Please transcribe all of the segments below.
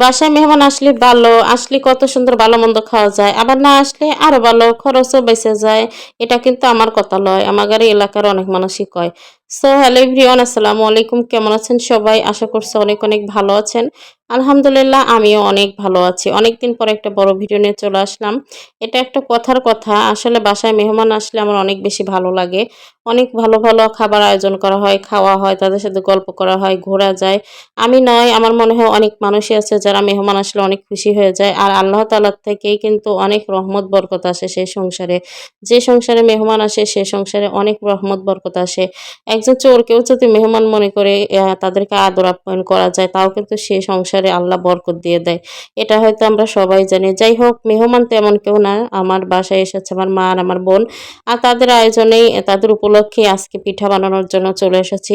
বাসায় মেহমান আসলে ভালো, আসলে কত সুন্দর ভালো মন্দ খাওয়া যায়, আবার না আসলে আরও ভালো খরচও বেঁচে যায়। এটা কিন্তু আমার কথা লয় আমাদের এলাকার অনেক মানুষই কয়। সো হ্যালো এভরিওয়ান আসসালামু আলাইকুম। কেমন আছেন সবাই? আশা করছি অনেক অনেক ভালো আছেন। আলহামদুলিল্লাহ, আমিও অনেক ভালো আছি। অনেক দিন পর একটা বড় ভিডিও নিয়ে চলে আসলাম। এটা একটা কথার কথা। আসলে বাসায় মেহমান আসলে আমার অনেক বেশি ভালো লাগে। অনেক ভালো ভালো খাবার আয়োজন করা হয়, খাওয়া হয়, তাদের সাথে গল্প করা হয়, ঘোরা যায়। আমি নয়, আমার মনে হয় অনেক মানুষই আছে যারা মেহমান আসলে অনেক খুশি হয়ে যায়। আর আল্লাহ তালার থেকেই কিন্তু অনেক রহমত, বরকত আসে সেই সংসারে। যে সংসারে মেহমান আসে, সে সংসারে অনেক রহমত, বরকত আসে। একজন চোরকেও যদি মেহমান মনে করে তাদেরকে আদর আপ্যায়ন করা যায়, তাও কিন্তু সে সংসারে আল্লাহ বরকত দিয়ে দেয়। এটা হয়তো আমরা সবাই জানি। যাই হোক, মেহমান তেমন কেউ না। আমার বাসায় এসেছে আমার মা আর আমার বোন। আর তাদের আয়োজনেই, তাদের উপলক্ষে আজকে পিঠা বানানোর জন্য চলে এসেছি।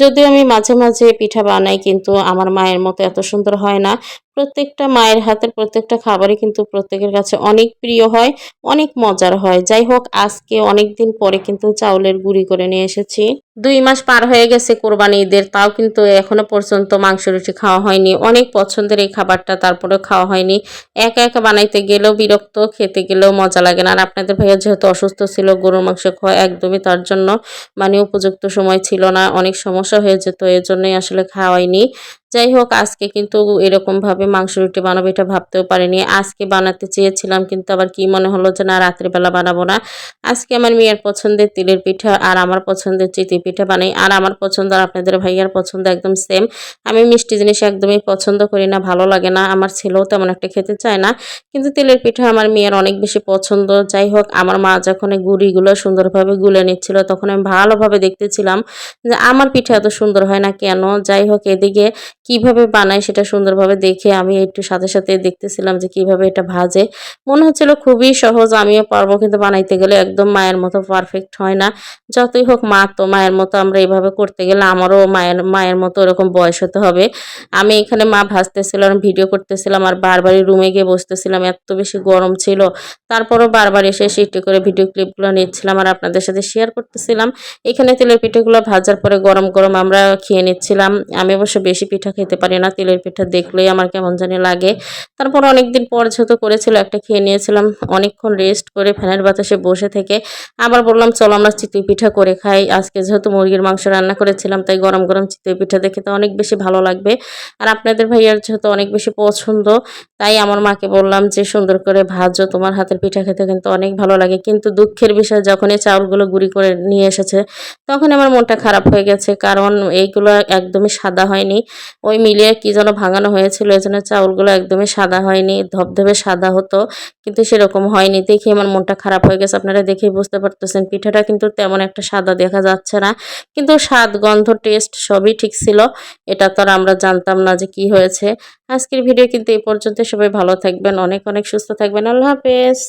যদিও আমি মাঝে মাঝে পিঠা বানাই, কিন্তু আমার মায়ের মতো এত সুন্দর হয় না। প্রত্যেকটা মায়ের হাতের প্রত্যেকটা খাবারই কিন্তু প্রত্যেকের কাছে অনেক প্রিয় হয়, অনেক মজার হয়। যাই হোক, আজকে অনেক দিন পরে কিন্তু চাউলের গুঁড়ি করে নিয়ে এসেছি। দুই মাস পার হয়ে গেছে কোরবানি ঈদের, তাও কিন্তু এখনও পর্যন্ত মাংস রুটি খাওয়া হয়নি। অনেক পছন্দের এই খাবারটা তারপরেও খাওয়া হয়নি। একা একা বানাইতে গেলেও বিরক্ত, খেতে গেলেও মজা লাগে না। আর আপনাদের ভাইয়া যেহেতু অসুস্থ ছিল, গরুর মাংস খাওয়া একদমই তার জন্য মানে উপযুক্ত সময় ছিল না। অনেক সমস্যা হয়ে যেত, এজন্যই আসলে খাওয়াইনি। যাই হোক আজকে কিন্তু এরকমভাবে মাংস রুটি বানাবো এটা ভাবতেও পারিনি। আজকে বানাতে চেয়েছিলাম, কিন্তু আবার কি মনে হলো যে না, রাত্রিবেলা বানাবো না। আজকে আমার মেয়ের পছন্দের তিলের পিঠা আর আমার পছন্দের চিতি পিঠা বানাই। আর আমার পছন্দ আর আপনাদের ভাইয়ার পছন্দ একদম সেম আমি মিষ্টি জিনিস একদমই পছন্দ করি না, ভালো লাগে না। আমার ছেলেও তেমন একটা খেতে চায় না। কিন্তু তিলের পিঠা আমার মেয়ের অনেক বেশি পছন্দ। যাই হোক আমার মা যখন গুড়িগুলো সুন্দরভাবে গুলে নিচ্ছিল, তখন আমি ভালোভাবে দেখতেছিলাম যে আমার পিঠা এত সুন্দর হয় না কেন? যাই হোক এদিকে কীভাবে বানায় সেটা সুন্দরভাবে দেখে আমি একটু সাথে সাথে দেখতেছিলাম যে কীভাবে এটা ভাজে। মনে হচ্ছিল খুবই সহজ, আমিও পারব, কিন্তু বানাইতে গেলে একদম মায়ের মতো পারফেক্ট হয় না। যতই হোক মা তো মায়ের মতো, আমরা এইভাবে করতে গেলে আমারও মায়ের মায়ের মতো ওরকম বয়স হতে হবে। আমি এখানে মা ভাজতেছিলাম, ভিডিও করতেছিলাম আর বারবারই রুমে গিয়ে বসতেছিলাম, এত বেশি গরম ছিল। তারপরও বারবার এসে একটু করে ভিডিও ক্লিপগুলো নিচ্ছিলাম আর আপনাদের সাথে শেয়ার করতেছিলাম। এখানে তেলের পিঠাগুলো ভাজার পরে গরম গরম আমরা খেয়ে নিচ্ছিলাম। আমি অবশ্য বেশি পিঠা খেতে পারি না, তেলের পিঠা দেখলেই আমার কেমন জানি লাগে। তারপর অনেকদিন পর যেহেতু করেছিল, একটা খেয়ে নিয়েছিলাম, অনেকক্ষণ রেস্ট করে ফ্যানের বাতাসে বসে থেকে আবার বললাম, চলো আমরা চিতই পিঠা করে খাই। আজকে যেহেতু মুরগির মাংস রান্না করেছিলাম, তাই গরম গরম চিতই পিঠা দেখে তো অনেক বেশি ভালো লাগবে। আর আপনাদের ভাইয়ার যেহেতু অনেক বেশি পছন্দ, তাই আমার মাকে বললাম যে, সুন্দর করে ভাজো, তোমার হাতের পিঠা খেতে কিন্তু অনেক ভালো লাগে। কিন্তু দুঃখের বিষয়, যখনই চাউলগুলো গুঁড়ি করে নিয়ে এসেছে তখন আমার মনটা খারাপ হয়ে গেছে, কারণ এইগুলো একদমই সাদা হয়নি। ওই মিলিয়ে কি যেন ভাঙানো হয়েছিল এই জন্য চাউলগুলো একদমই সাদা হয়নি, ধবধবে সাদা হতো, কিন্তু সেরকম হয়নি। দেখে আমার মনটা খারাপ হয়ে গেছে, আপনারা দেখেই বুঝতে পারতেছেন, পিঠাটা কিন্তু তেমন একটা সাদা দেখা যাচ্ছে না, কিন্তু স্বাদ, গন্ধ টেস্ট সবই ঠিক ছিল, এটা তো আর আমরা জানতাম না যে কি হয়েছে। আজকের ভিডিও কিন্তু এই পর্যন্ত, সবাই ভালো থাকবেন, অনেক অনেক সুস্থ থাকবেন, আল্লাহ হাফেজ।